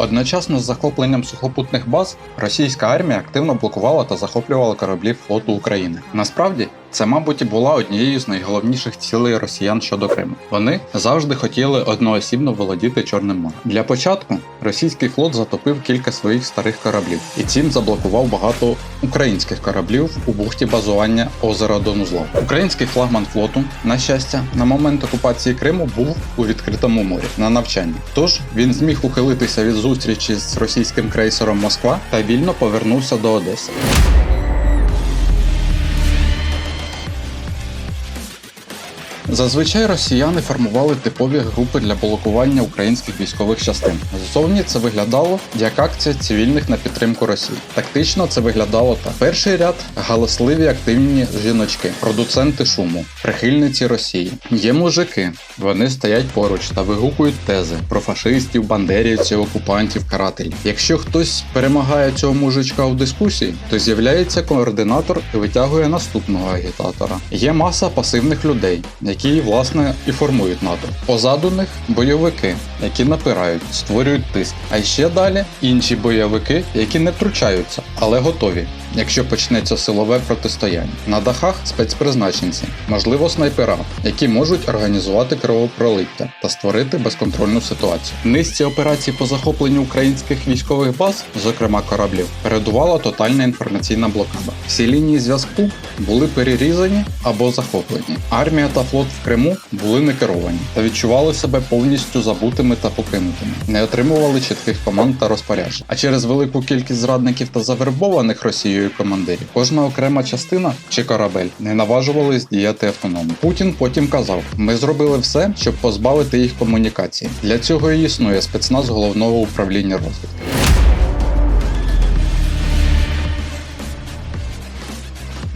Одночасно з захопленням сухопутних баз російська армія активно блокувала та захоплювала кораблі флоту України. Насправді, це, мабуть, була однією з найголовніших цілей росіян щодо Криму. Вони завжди хотіли одноосібно володіти Чорним морем. Для початку російський флот затопив кілька своїх старих кораблів і цим заблокував багато українських кораблів у бухті базування озера Донузлов. Український флагман флоту, на щастя, на момент окупації Криму був у відкритому морі на навчанні. Тож він зміг ухилитися від зустрічі з російським крейсером Москва та вільно повернувся до Одеси. Зазвичай росіяни формували типові групи для блокування українських військових частин. Ззовні це виглядало як акція цивільних на підтримку Росії. Тактично це виглядало так: перший ряд галасливі активні жіночки, продуценти шуму, прихильниці Росії. Є мужики, вони стоять поруч та вигукують тези про фашистів, бандерівців, окупантів, карателів. Якщо хтось перемагає цього мужичка у дискусії, то з'являється координатор і витягує наступного агітатора. Є маса пасивних людей, які власне і формують НАТО. Позаду них бойовики, які напирають, створюють тиск. А ще далі інші бойовики, які не втручаються, але готові. Якщо почнеться силове протистояння на дахах спецпризначенці, можливо, снайпера, які можуть організувати кровопролиття та створити безконтрольну ситуацію. Низці операцій по захопленню українських військових баз, зокрема кораблів, передувала тотальна інформаційна блокада. Всі лінії зв'язку були перерізані або захоплені. Армія та флот в Криму були не керовані та відчували себе повністю забутими та покинутими, не отримували чітких команд та розпоряджень. А через велику кількість зрадників та завербованих Росією командирів, кожна окрема частина чи корабель не наважувались діяти автономно. Путін потім казав: ми зробили все, щоб позбавити їх комунікації. Для цього і існує спецназ головного управління розвідки.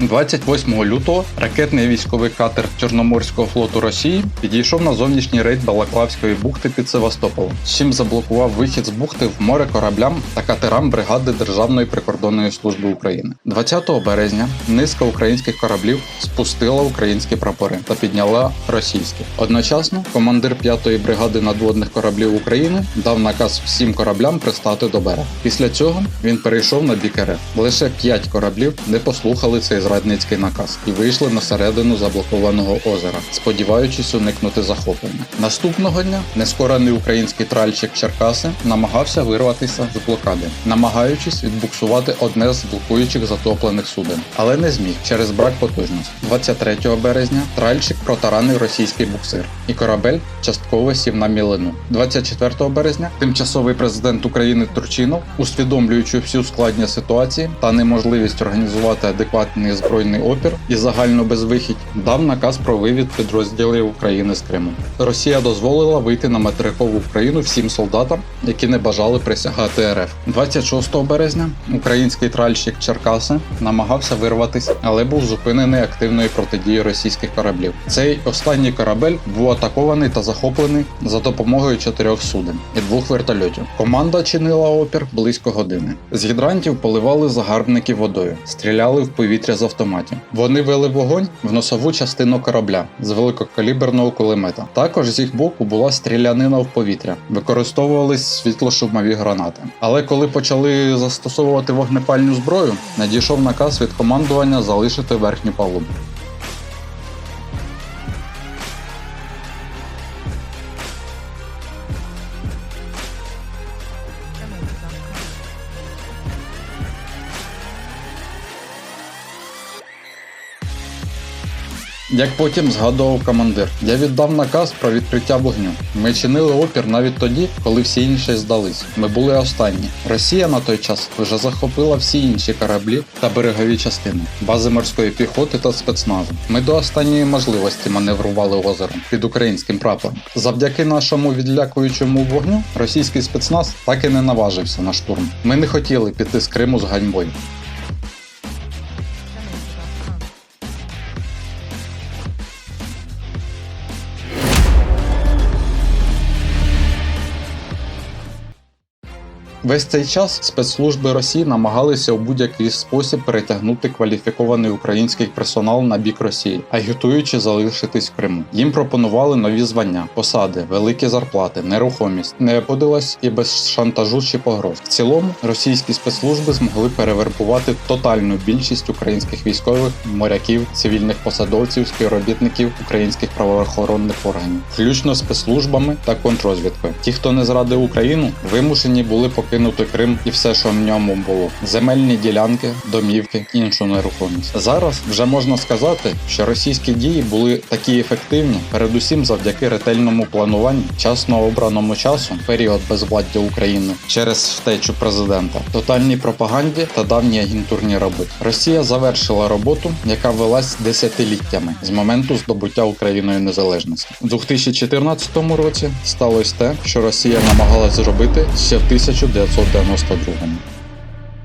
28 лютого ракетний військовий катер Чорноморського флоту Росії підійшов на зовнішній рейд Балаклавської бухти під Севастополем, з чим заблокував вихід з бухти в море кораблям та катерам бригади Державної прикордонної служби України. 20 березня низка українських кораблів спустила українські прапори та підняла російські. Одночасно командир 5-ї бригади надводних кораблів України дав наказ всім кораблям пристати до берега. Після цього він перейшов на бік РФ. Лише 5 кораблів не послухали цей зрадницький наказ і вийшли на середину заблокованого озера, сподіваючись уникнути захоплення. Наступного дня нескорений український тральчик Черкаси намагався вирватися з блокади, намагаючись відбуксувати одне з блокуючих затоплених суден, але не зміг через брак потужності. 23 березня тральчик протаранив російський буксир, і корабель частково сів на мілину. 24 березня тимчасовий президент України Турчинов, усвідомлюючи всю складність ситуації та неможливість організувати адекватний збройний опір і загальну безвихідь, дав наказ про вивід підрозділів України з Криму. Росія дозволила вийти на материкову Україну всім солдатам, які не бажали присягати РФ. 26 березня український тральщик Черкаси намагався вирватися, але був зупинений активною протидією російських кораблів. Цей останній корабель був атакований та захоплений за допомогою чотирьох суден і двох вертольотів. Команда чинила опір близько години. З гідрантів поливали загарбників водою, стріляли в повітря автоматів. Вони вели вогонь в носову частину корабля з великокаліберного кулемета. Також з їх боку була стрілянина в повітря, використовувались світлошумові гранати. Але коли почали застосовувати вогнепальну зброю, надійшов наказ від командування залишити верхню палубу. Як потім згадував командир, я віддав наказ про відкриття вогню. Ми чинили опір навіть тоді, коли всі інші здались. Ми були останні. Росія на той час вже захопила всі інші кораблі та берегові частини, бази морської піхоти та спецназу. Ми до останньої можливості маневрували озером під українським прапором. Завдяки нашому відлякуючому вогню російський спецназ так і не наважився на штурм. Ми не хотіли піти з Криму з ганьбою. Весь цей час спецслужби Росії намагалися у будь-який спосіб перетягнути кваліфікований український персонал на бік Росії, агітуючи залишитись в Криму. Їм пропонували нові звання, посади, великі зарплати, нерухомість. Не обходилось і без шантажу чи погроз. В цілому російські спецслужби змогли перевербувати тотальну більшість українських військових, моряків, цивільних посадовців, співробітників українських правоохоронних органів, включно з спецслужбами та контррозвідкою. Ті, хто не зрадив Україну, вимушені були покинути Крим і все, що в ньому було: земельні ділянки, домівки, іншу нерухомість. Зараз вже можна сказати, що російські дії були такі ефективні, передусім завдяки ретельному плануванню, вчасно обраному часу, період безвладдя України через втечу президента, тотальній пропаганді та давній агентурній роботі. Росія завершила роботу, яка велась десятиліттями з моменту здобуття Україною незалежності. У 2014 році сталося те, що Росія намагалась зробити ще в 1992